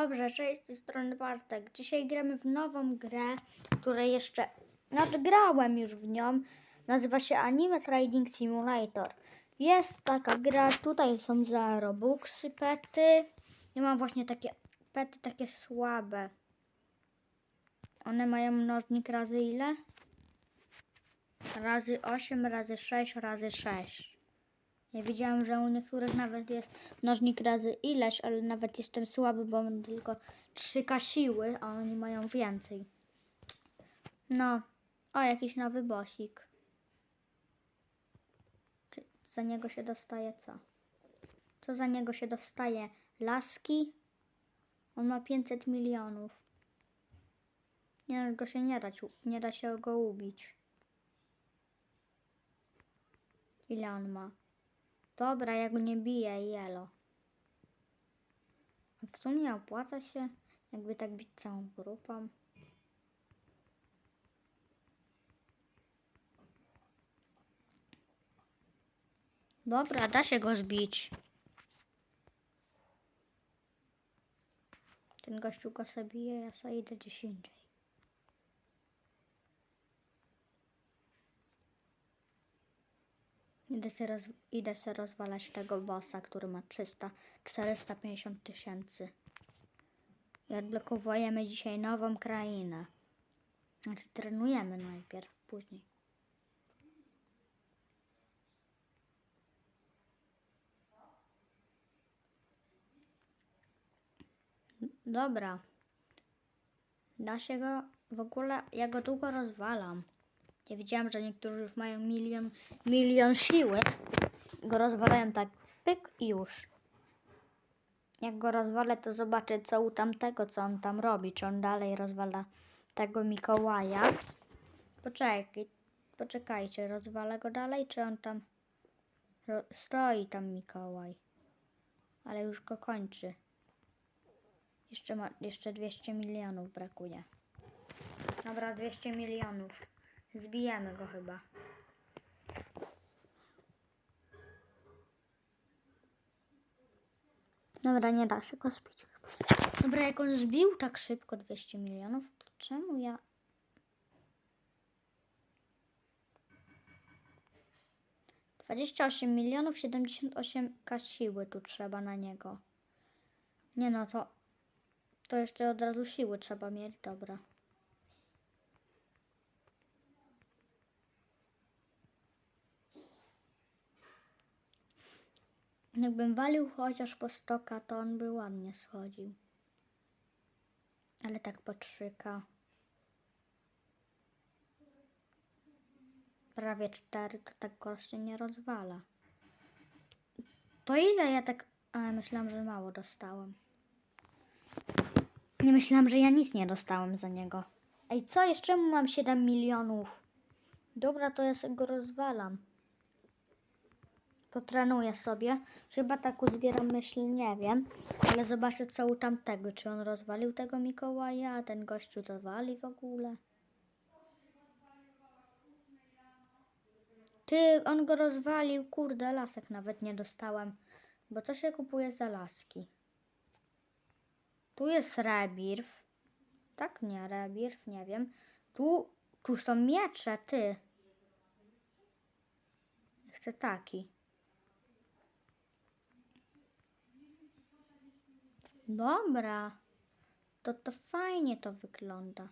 Dobrze, cześć, z tej strony Bartek. Dzisiaj gramy w nową grę, której jeszcze nadgrałem już w nią. Nazywa się Anime Trading Simulator. Jest taka gra, tutaj są za Robuxy pety. Ja mam właśnie takie pety, takie słabe. One mają mnożnik razy ile? Razy 8, razy 6, razy 6. Ja widziałam, że u niektórych nawet jest mnożnik razy ileś, ale nawet jestem słaby, bo mam tylko 3K siły, a oni mają więcej. No, o, jakiś nowy bosik. Czy za niego się dostaje co? Co za niego się dostaje? Laski? On ma 500 milionów. Nie, go się nie da, nie da się go ubić. Ile on ma? Dobra, ja go nie biję, jelo. W sumie opłaca się, jakby tak bić całą grupą. Dobra, da się go zbić. Ten gościu go sobie bije, ja sobie idę gdzieś indziej. Idę se, roz, idę se rozwalać tego bossa, który ma 300, 450 tysięcy. I odblokowujemy dzisiaj nową krainę. Znaczy trenujemy najpierw, później. Dobra. Da się go w ogóle, ja go długo rozwalam. Ja widziałam, że niektórzy już mają milion, milion siły. Go rozwalają tak pyk i już. Jak go rozwalę, to zobaczę co u tamtego, co on tam robi. Czy on dalej rozwala tego Mikołaja. Poczekaj, poczekajcie, rozwalę go dalej, czy on tam stoi tam Mikołaj. Ale już go kończy. Jeszcze, ma, jeszcze 200 milionów brakuje. Dobra, 200 milionów. Zbijemy go chyba. Dobra, nie da się go zbić. Dobra, jak on zbił tak szybko 200 milionów, to czemu ja... Dwadzieścia osiem milionów siedemdziesiąt osiem siły tu trzeba na niego. Nie no, to... To jeszcze od razu siły trzeba mieć, dobra. Jakbym walił chociaż po stoka, to on by ładnie schodził. Ale tak po 3K. Prawie 4 to tak goście nie rozwala. To ile ja tak... A, myślałam, że mało dostałem. Nie myślałam, że ja nic nie dostałem za niego. Ej, co? Jeszcze mam 7 milionów. Dobra, to ja sobie go rozwalam. Potrenuję sobie. Chyba tak uzbieram myśl, nie wiem. Ale zobaczę co u tamtego. Czy on rozwalił tego Mikołaja, a ten gościu to wali w ogóle. Ty, on go rozwalił. Kurde, lasek nawet nie dostałem. Bo co się kupuje za laski? Tu jest rebirw. Tak, nie, rebirw, nie wiem. Tu, tu są miecze, ty. Chcę taki. Dobra. To to fajnie to wygląda.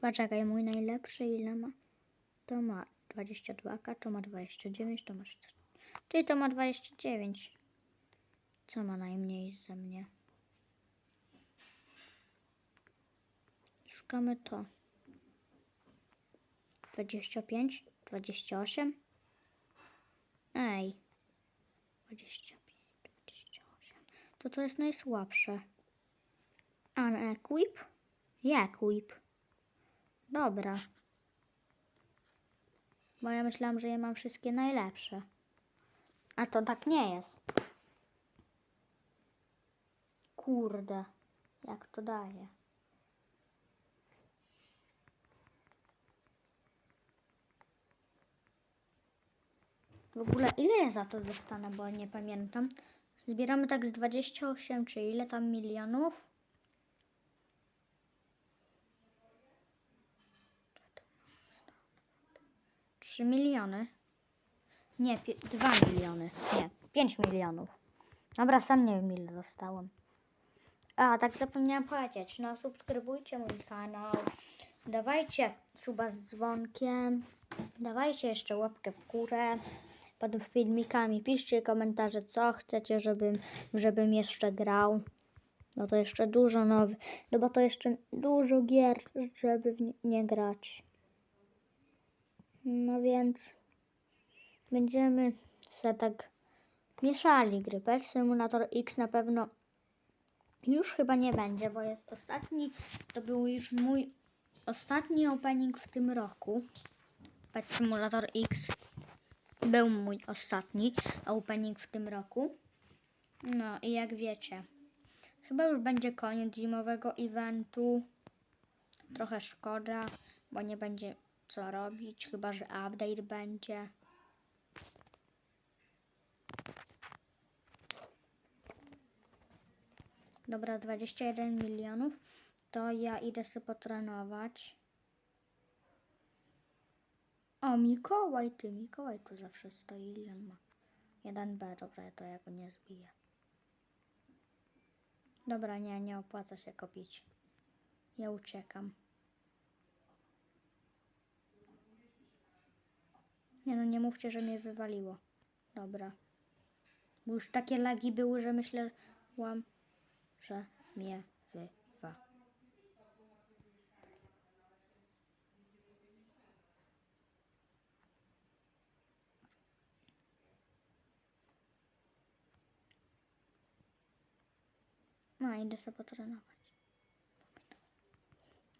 Poczekaj, mój najlepszy ile ma? To ma 22k, to ma 29, to ma 4. Ty to ma 29. Co ma najmniej ze mnie? Szukamy to. 25, 28. Ej. 25, 28. To to jest najsłabsze. Unequip? Equip. Dobra. Bo ja myślałam, że ja mam wszystkie najlepsze. A to tak nie jest. kurde, jak to daje. W ogóle ile ja za to dostanę, bo nie pamiętam. Zbieramy tak z 28, czy ile tam milionów? Trzy miliony. Nie, pi- dwa miliony. Nie, pięć milionów. Dobra, sam nie wiem ile dostałem. A, tak zapomniałam powiedzieć. No, subskrybujcie mój kanał. Dawajcie suba z dzwonkiem. Dawajcie jeszcze łapkę w górę pod filmikami. Piszcie komentarze, co chcecie, żebym, żebym jeszcze grał. No to jeszcze dużo nowych. No bo to jeszcze dużo gier, żeby w nie, nie grać. No więc będziemy se tak mieszali gry. Pet Simulator X na pewno już chyba nie będzie, bo jest ostatni. To był już mój ostatni opening w tym roku. Pet Simulator X był mój ostatni opening w tym roku. No i jak wiecie, chyba już będzie koniec zimowego eventu. Trochę szkoda, bo nie będzie co robić, chyba że update będzie. Dobra, 21 milionów. To ja idę sobie potrenować. O, Mikołaj, ty, Mikołaj tu zawsze stoi. Ile ma? 1B, dobra, to ja go nie zbiję. Dobra, nie, nie opłaca się kopić. Ja uciekam. Nie no, nie mówcie, że mnie wywaliło. Dobra. Bo już takie lagi były, że myślałam, wywa. No, idę sobie potrenować.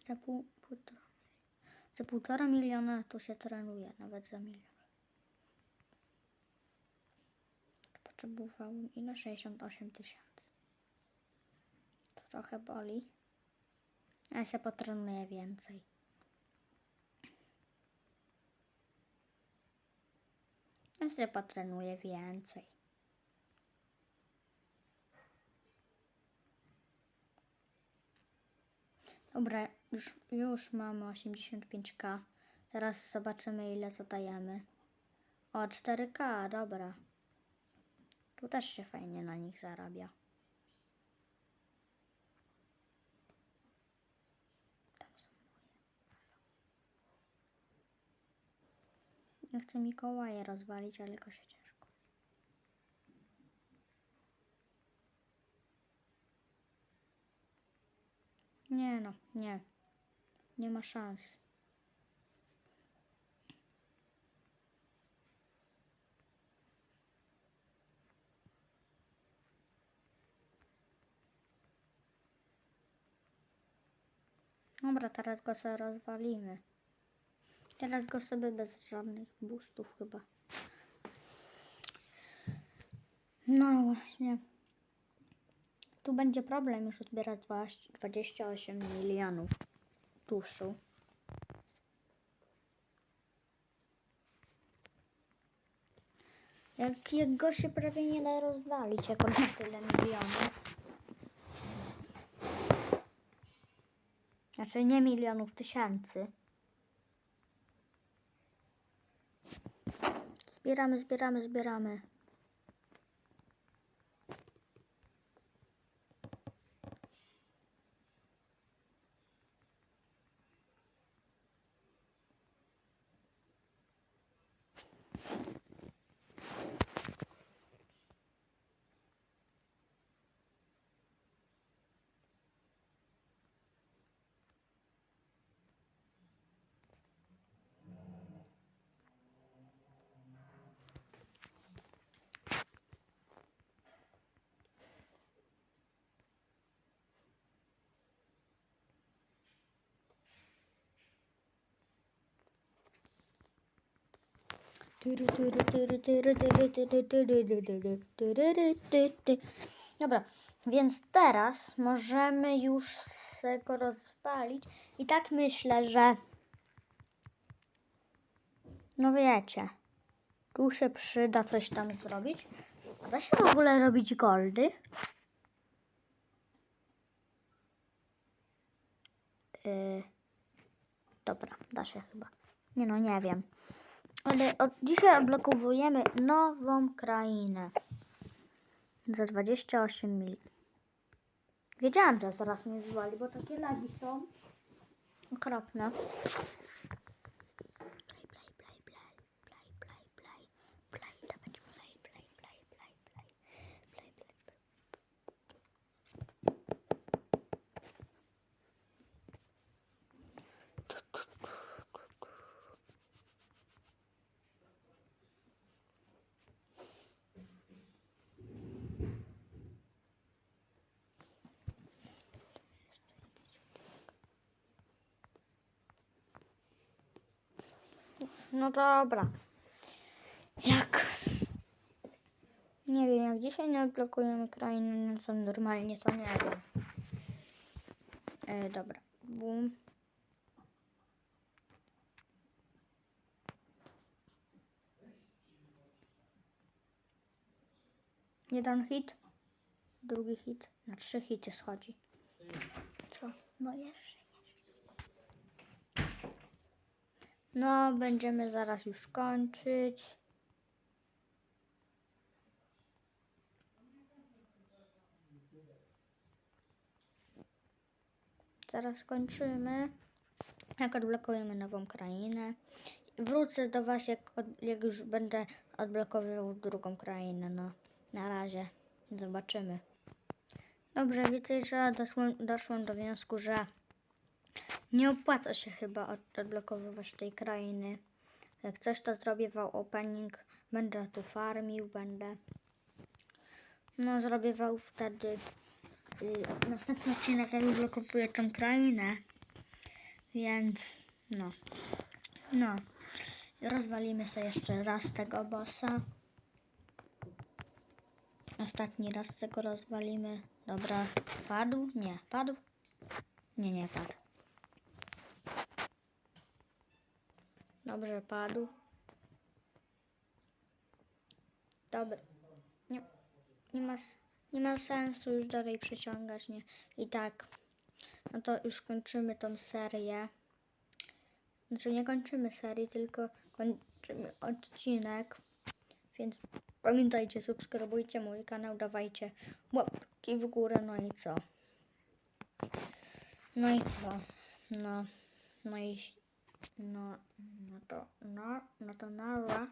Za pół, półtora, za półtora miliona tu się trenuje, nawet za milion. Potrzebowałem ile? 68 tysięcy. Trochę boli. Ja się potrenuję więcej. Ja się potrenuję więcej. Dobra, już, już mamy 85k. Teraz zobaczymy ile zadajemy. O, 4k, dobra. Tu też się fajnie na nich zarabia. Tam są moje. Ja chcę Mikołaja rozwalić, ale jakoś się ciężko. Nie no, nie. Nie ma szans. Dobra, teraz go sobie rozwalimy. Teraz go sobie bez żadnych boostów chyba. No właśnie. Tu będzie problem już odbierać 20 28 milionów tuszu. Jak, jak go się prawie nie da rozwalić, jak on ma tyle milionów. Znaczy nie milionów, tysięcy. Zbieramy, zbieramy, zbieramy. Dobra, Więc teraz możemy już go rozwalić. I tak myślę, że. No wiecie. Tu się przyda coś tam zrobić. Da się w ogóle robić goldy? Yy, dobra, da się chyba. Nie no, nie wiem. Ale od dzisiaj odblokowujemy nową krainę. Za 28 mil. Wiedziałam, że zaraz mnie zwali, bo takie lagi są okropne. No dobra. Jak? Nie wiem, jak dzisiaj nie odblokujemy krainy, no to normalnie to nie wiem. E, dobra. Bum. Jeden hit, drugi hit, na trzy hity schodzi. Co? No jeszcze. No, będziemy zaraz już kończyć. Zaraz kończymy. Jak odblokujemy nową krainę. Wrócę do Was, jak, od, jak już będę odblokowywał drugą krainę. No, na razie. Zobaczymy. Dobrze, widzę, że doszłem, doszłem do wniosku, że nie opłaca się chyba od, odblokowywać tej krainy. Jak coś, to zrobię wał opening. Będę tu farmił, będę. No, zrobię wał wtedy. Yy, następny odcinek, jak odblokuję tą krainę. Więc, no. No. Rozwalimy sobie jeszcze raz tego bossa. Ostatni raz tego rozwalimy. Dobra, padł? Nie, padł? Nie, nie padł. Dobrze, padł. Dobra. Nie, nie, ma, nie ma sensu już dalej przeciągać, nie? I tak, no to już kończymy tą serię. Znaczy nie kończymy serii, tylko kończymy odcinek. Więc pamiętajcie, subskrybujcie mój kanał, dawajcie łapki w górę, no i co? No i co? No, no i no, no to, no, no to nara.